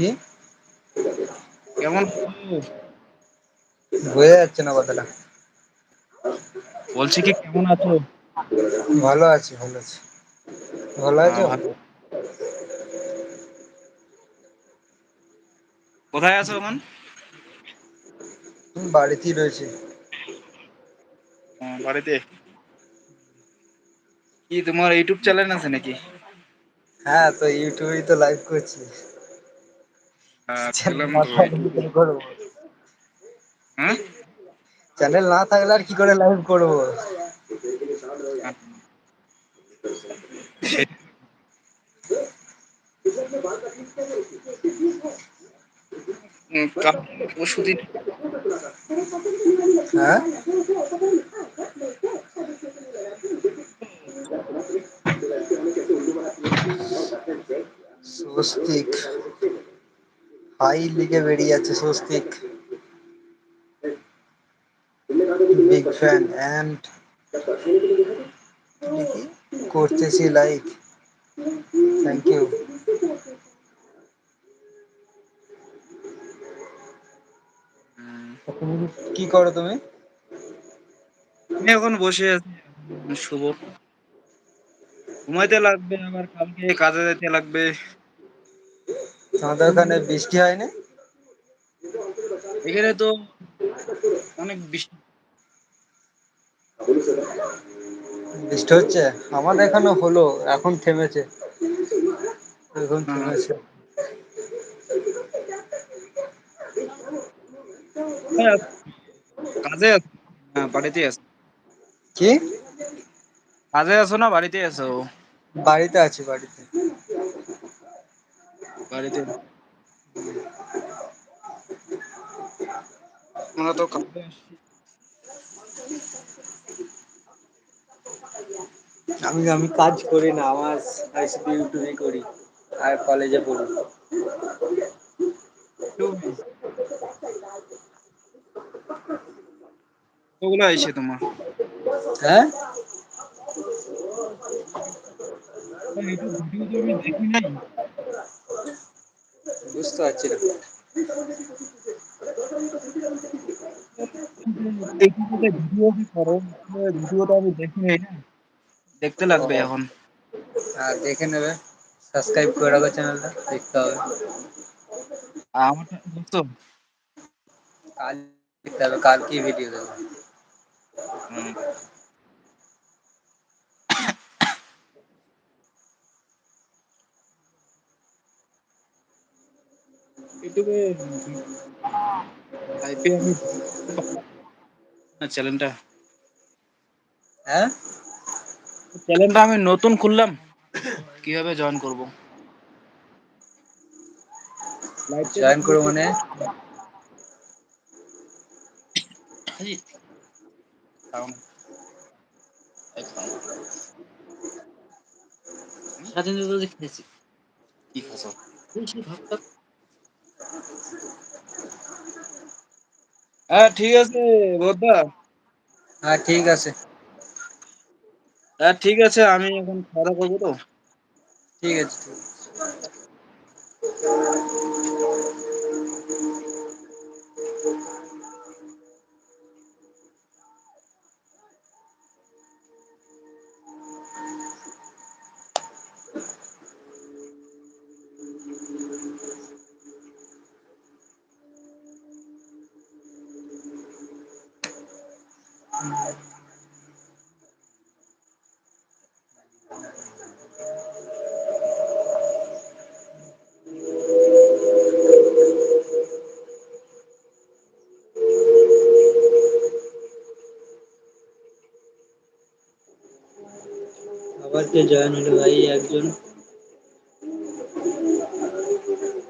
কি? কেমন বোঝা যাচ্ছে না কথাটা। বলছি কি কেমন আছো? ভালো আছি ভালো আছি। ভালো হ্যাঁ আছো? কোথায় আছো এখন? বাড়িতেই রয়েছি। বাড়িতে? কি তোমার ইউটিউব চ্যানেল আছে নাকি? হ্যাঁ তো ইউটিউবেই তো লাইভ করছি। হ্যাঁ চ্যানেল না থাকলে করব? হ্যাঁ? চ্যানেল না থাকলে আর কি করে লাইভ করব? পরশুদিন হ্যাঁ? স্বস্তিক হাই লিখে বেরিয়ে যাচ্ছে স্বস্তিক। বিগ ফ্যান এন্ড করতেছি লাইক থ্যাংক ইউ। কি করো তুমি? এখন বসে আছি শুভ ঘুমাইতে লাগবে, আবার কালকে কাজে যাইতে লাগবে। তোমাদের ওখানে বৃষ্টি হয়নি? এখানে তো অনেক বৃষ্টি বৃষ্টি হচ্ছে? আমাদের এখানে হলো এখন থেমেছে। এখন হ্যাঁ, থেমেছে। আছো? কাজে বাড়িতেই আছো? কি? কাজে আছো না বাড়িতেই আছো? বাড়িতে আছি বাড়িতে। বাড়িতে আমরা তো কাজে আসছি। আমি আমি কাজ করি না আমার আমি শুধু ইউটিউবই করি আর কলেজে পড়ি। কতগুলো আইছে তোমার? হ্যাঁ? ইউটিউব ভিডিও তো আমি দেখি নাই। বুঝতে পারছি না। ইউটিউবে ভিডিও যে করো ভিডিওটা আমি দেখি নাই না। দেখতে লাগবে ও এখন। হ্যাঁ দেখে নেবে সাবস্ক্রাইব করে রাখো চ্যানেলটা দেখতে হবে। আমারটা দেখছ? কাল দেখতে হবে কালকেই ভিডিও দেবো। ইউটিউবে আমি না চ্যানেলটা হ্যাঁ? চ্যানেলটা আমি নতুন খুললাম কীভাবে জয়েন করব? জয়েন করো মানে সারাদিন খেয়েছি। কি খাস? হ্যাঁ ঠিক আছে বোদ্ধা। হ্যাঁ ঠিক আছে। হ্যাঁ ঠিক আছে আমি এখন খাওয়া করব তো। ঠিক আছে ঠিক আবার কে জয়েন হলো ভাই একজন